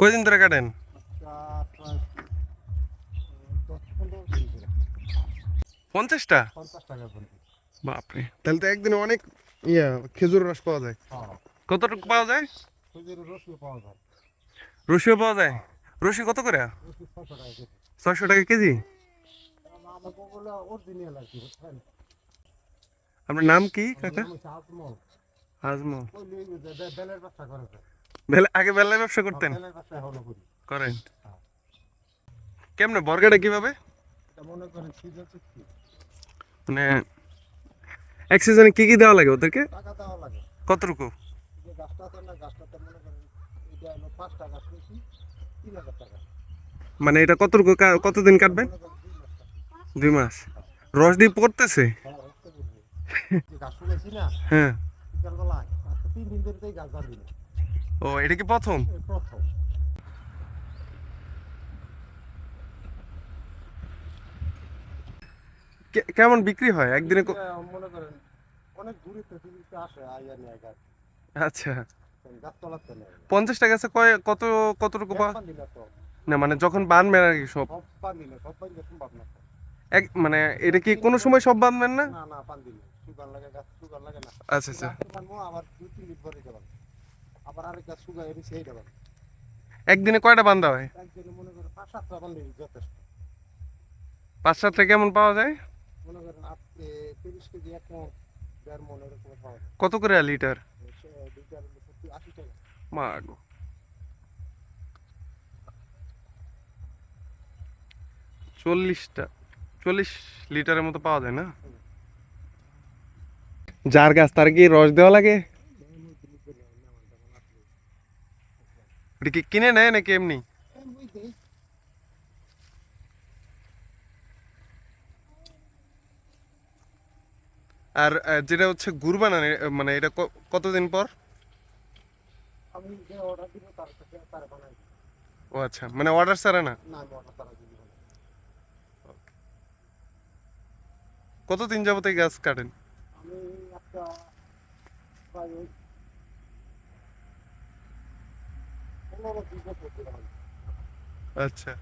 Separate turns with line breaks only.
কয়দিন ধরে কাটেন? পঞ্চাশটা? বাপরে। তাহলে তো একদিনে অনেক ইয়া খেজুর রস পাওয়া যায়। কতটুকু পাওয়া যায়?
খেজুরের রসও পাওয়া যায়।
রসিও পাওয়া যায়? রসি কত করে? ছয়শো টাকা কেজি। আপনার নাম কি? কাকা?
আজমল।
আগে বেলায় ব্যবসা করতেন? করেন। কেমনে বর্গাটা কীভাবে?
মনে
এক সিজনে কি কি দেওয়া লাগে ওদেরকে? কতটুকু?
মনে এটা
কতটুকু কতদিন কাটবেন?
দুই মাস
রস দিয়ে পড়তেছে?
হ্যাঁ তিন দিন ধরে গাছ
ও এটা কি প্রথম?
প্রথম।
কেমন বিক্রি হয়? একদিনে
মনে করেন অনেক দূরে আসে আইয়া নিয়ে গাছ
আচ্ছা। পঞ্চাশ টাকা আছে কয় কত কতটুকু
পানি না
মানে যখন বানবেন আর কি সব
না।
এক মানে এটা কি কোনো সময় সব বাঁধবেন না
না না পানি দিলে। সুগার লাগে গাছ সুগার লাগে না।
আচ্ছা আচ্ছা।
আবার দুই তিন মিনিট পরে দেবেন আবার আরেক গাছ
একদিনে কয়টা বান্ধা হয়?
একদিনে মনে করেন পাঁচ সাতটা পানি যথেষ্ট।
পাঁচ সাতটা কেমন পাওয়া যায়?
মনে করেন আপনি তিরিশ কেজি এক মন দেড় মন এরকম পাওয়া যায়।
কত করে লিটার?
লিটার আশি টাকা।
মা গো চল্লিশটা চল্লিশ লিটারের মতো পাওয়া যায় না? যার গাছ তার কি রস দেওয়া লাগে? কি কিনে নেয় নাকি এমনি আর যেটা হচ্ছে গুড় বানানো মানে এটা কতদিন পর। ও আচ্ছা মানে অর্ডার ছাড়া না। কতদিন যাবত এই গাছ কাটেন
আমি একটা
আচ্ছা।